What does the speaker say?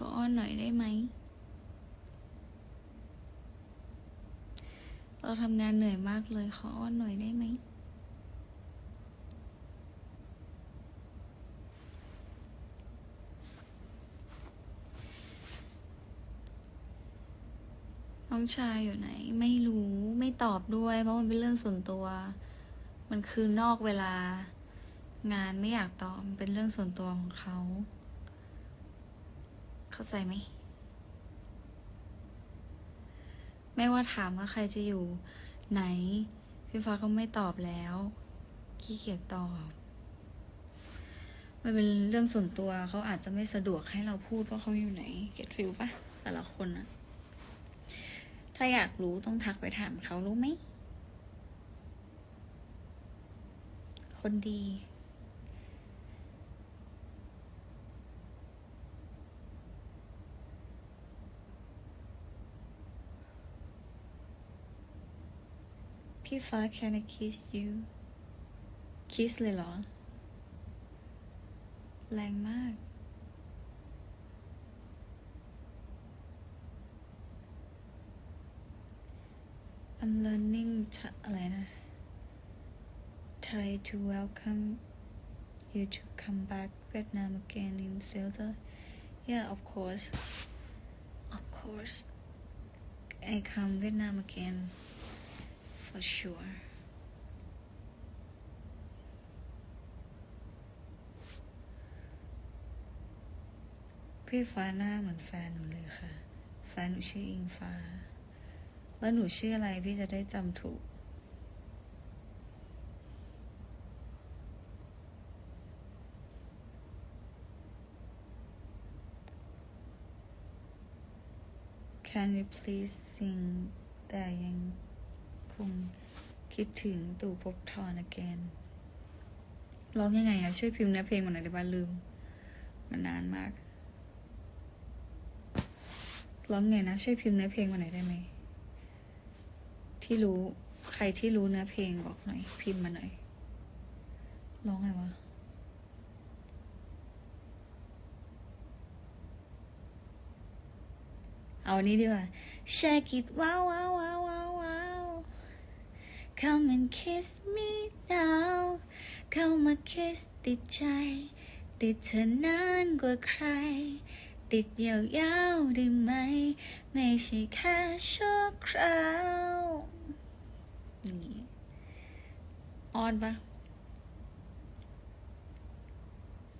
ขออ้อนหน่อยได้ไหม เราทำงานเหนื่อยมากเลย ขออ้อนหน่อยได้ไหม น้องชายอยู่ไหน ไม่รู้ไม่ตอบด้วย เพราะมันเป็นเรื่องส่วนตัว มันคือนอกเวลางานไม่อยากตอบเป็นเรื่องส่วนตัวของเขา เข้าใจไหม ไม่ว่าถามว่าใครจะอยู่ไหน พี่ฟ้าก็ไม่ตอบแล้ว ขี้เกียจตอบ มันเป็นเรื่องส่วนตัวเขาอาจจะไม่สะดวกให้เราพูดว่าเขาอยู่ไหน เก็ตฟิลปะแต่ละคนอะถ้าอยากรู้ต้องทักไปถามเขารู้ไหม คนดี พี่ฟ้า can I kiss you kiss เลยเหรอ แรงมาก I'm learning Tha- อะไรนะ Thai to welcome you to come back Vietnam again in future yeah of course of course I come Vietnam again For sure พี่ฟ้าหน้าเหมือนแฟนหนูเลยค่ะ แฟนหนูชื่ออิงฟ้า แล้วหนูชื่ออะไรพี่จะได้จำถูก Can you please sing แต่ยัง คงคิดถึงตู่ภพบทร again ร้องยังไงอะช่วยพิมพ์เนื้อเพลงมาหน่อยได้ป่ะลืม มันนานมากร้องไงนะช่วยพิมพ์เนื้อเพลงมาหน่อยได้ไหมที่รู้ใครที่รู้เนื้อเพลงบอกหน่อย พิมพ์มาหน่อยร้องไงวะเอานี้ดีกว่า Shake it ว้าวว้าวว้าวว้าวว้าว Come and kiss me now เข้ามา kiss ติดใจ ติดเธอนานกว่าใคร ติดยาวๆได้ไหม ไม่ใช่แค่ชั่วคราวนี่ออนปะ